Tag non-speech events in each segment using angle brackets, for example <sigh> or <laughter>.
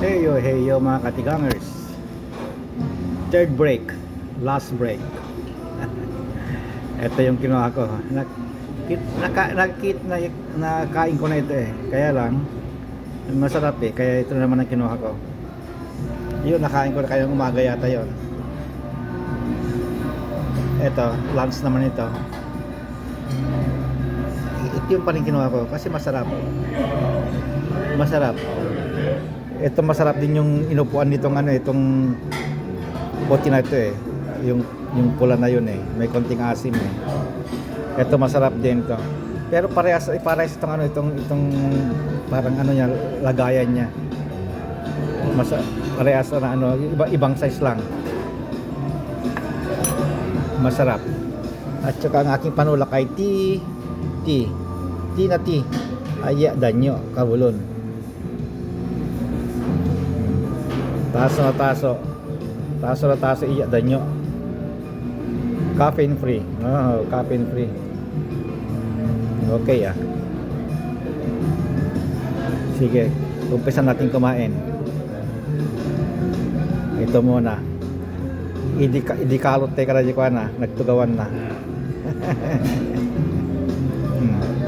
Heyo, heyo mga katigangers. Third break. Last break. <laughs> Ito yung kinuha ko. Nak kit, naka, nakit, na, nakain ko na ito eh. Kaya lang, masarap eh. Kaya ito naman ang kinuha ko. Yun, nakain ko na kayong umaga yata yon. Ito, lunch naman ito. Ito yung pa rin kinuha ko kasi masarap. Masarap. Ito masarap din yung inupuan nitong ano itong bote na ito eh. Yung yung pula na yun eh. May konting asim eh. Ito masarap din to. Pero parehas parehas itong ano itong itong parang ano niya lagayan niya. Masa parehas na ano iba, ibang size lang. Masarap. At saka ang aking panulak ay tea tea. Tea na tea. Aya danyo kabulon. Taso na taso. Taso na taso iya danyo. Caffeine free. Oh, caffeine free. Okay ah. Sige, umpisa natin kumain. Ito muna. Idi idi kalot te kada na, nagtugawan na. <laughs> hmm.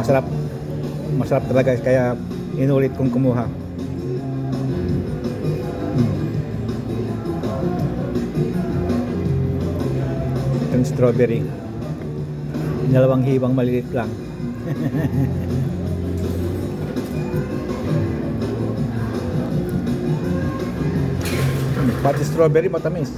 Masarap. Masarap talaga. Kaya inulit kong kumuha. Hmm. itong strawberry. Dalawang hiwang malilit lang. <laughs> Pati strawberry matamis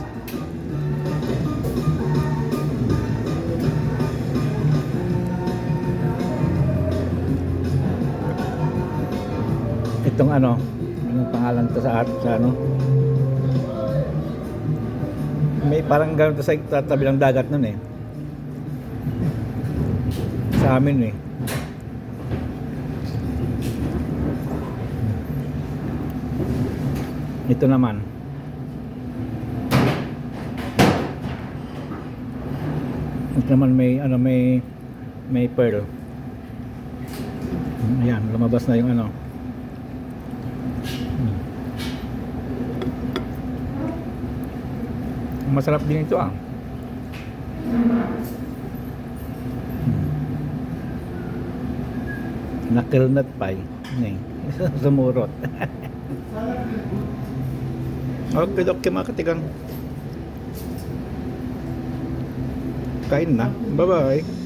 itong ano anong pangalan to sa, at- sa ano? May parang gano'n to sa tabi ng dagat nun eh. Sa amin eh. Ito naman. Ito naman may ano may may pearl. Ayan, lumabas na yung ano Masarap din ito ah. Nakilnat pie. Ning. <laughs> Sumurot. okay, okay mga katigang. Kain na. Bye-bye.